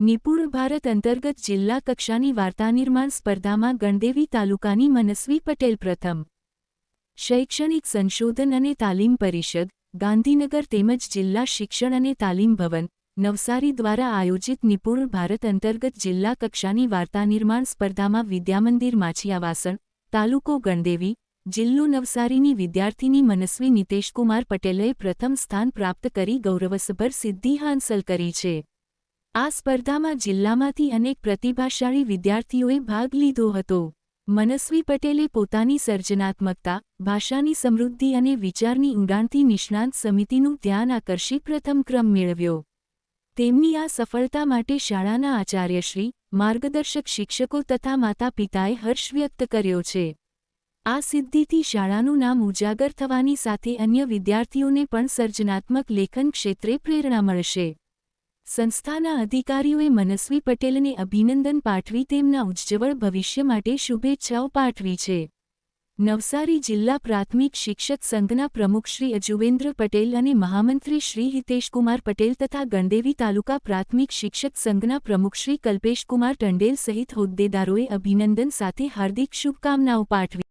નિપુણ ભારત અંતર્ગત જિલ્લા કક્ષાની વાર્તાનિર્માણ સ્પર્ધામાં ગણદેવી તાલુકાની મનસ્વી પટેલ પ્રથમ. શૈક્ષણિક સંશોધન અને તાલીમ પરિષદ, ગાંધીનગર તેમજ જિલ્લા શિક્ષણ અને તાલીમ ભવન, નવસારી દ્વારા આયોજિત નિપુણ ભારત અંતર્ગત જિલ્લા કક્ષાની વાર્તાનિર્માણ સ્પર્ધામાં વિદ્યામંદિર માછિયાવાસણ, તાલુકો ગણદેવી, જિલ્લો નવસારીની વિદ્યાર્થીની મનસ્વી નિતેશકુમાર પટેલે પ્રથમ સ્થાન પ્રાપ્ત કરી ગૌરવસભર સિદ્ધિ હાંસલ કરી છે. આ સ્પર્ધામાં જિલ્લામાંથી અનેક પ્રતિભાશાળી વિદ્યાર્થીઓએ ભાગ લીધો હતો. મનસ્વી પટેલે પોતાની સર્જનાત્મકતા, ભાષાની સમૃદ્ધિ અને વિચારની ઊંડાણથી નિષ્ણાંત સમિતિનું ધ્યાન આકર્ષી પ્રથમ ક્રમ મેળવ્યો. તેમની આ સફળતા માટે શાળાના આચાર્યશ્રી, માર્ગદર્શક શિક્ષકો તથા માતા પિતાએ હર્ષ વ્યક્ત કર્યો છે. આ સિદ્ધિથી શાળાનું નામ ઉજાગર થવાની સાથે અન્ય વિદ્યાર્થીઓને પણ સર્જનાત્મક લેખન ક્ષેત્રે પ્રેરણા મળશે. સંસ્થાના અધિકારીઓએ મનસ્વી પટેલને અભિનંદન પાઠવી તેમના ઉજ્જવળ ભવિષ્ય માટે શુભેચ્છાઓ પાઠવી છે. નવસારી જિલ્લા પ્રાથમિક શિક્ષક સંઘના પ્રમુખ શ્રી અજુવેન્દ્ર પટેલ અને મહામંત્રી શ્રી હિતેશકુમાર પટેલ તથા ગણદેવી તાલુકા પ્રાથમિક શિક્ષક સંઘના પ્રમુખ શ્રી કલ્પેશકુમાર ટંડેલ સહિત હોદ્દેદારોએ અભિનંદન સાથે હાર્દિક શુભકામનાઓ પાઠવી.